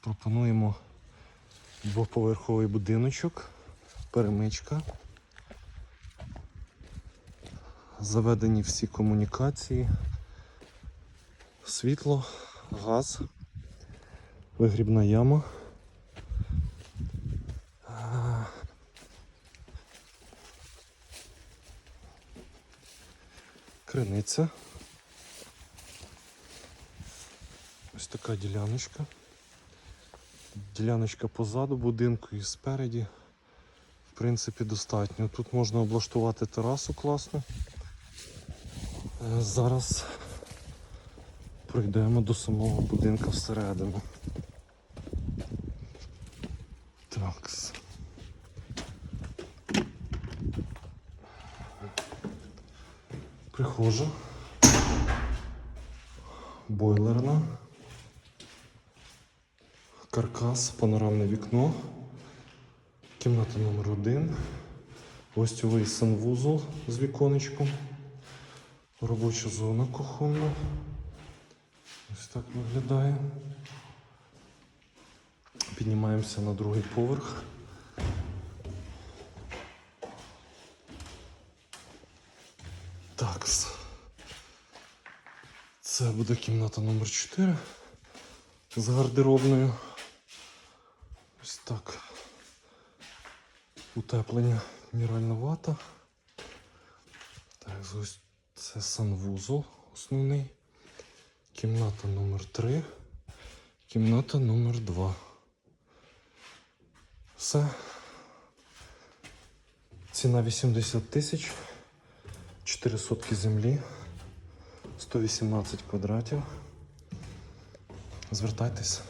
пропонуємо двоповерховий будиночок, перемичка. Заведені всі комунікації, світло, газ, вигрібна яма. Криниця. Ось така діляночка. Діляночка позаду будинку і спереді. В принципі, достатньо. Тут можна облаштувати терасу класно. Е, Зараз пройдемо до самого будинка всередину. Такс. Прихожа. Бойлерна. Каркас, панорамне вікно. Кімната номер один. Гостьовий санвузол з віконечком. Робоча зона кухонна. Ось так виглядає. Піднімаємося на другий поверх. Так. Це буде кімната номер 4 з гардеробною. Ось так. Утеплення мінеральна вата. Так, ось це санвузол основний. Кімната номер 3 Кімната номер 2 Все. Ціна 80 тисяч. 4 сотки землі. 118 квадратів. Звертайтесь.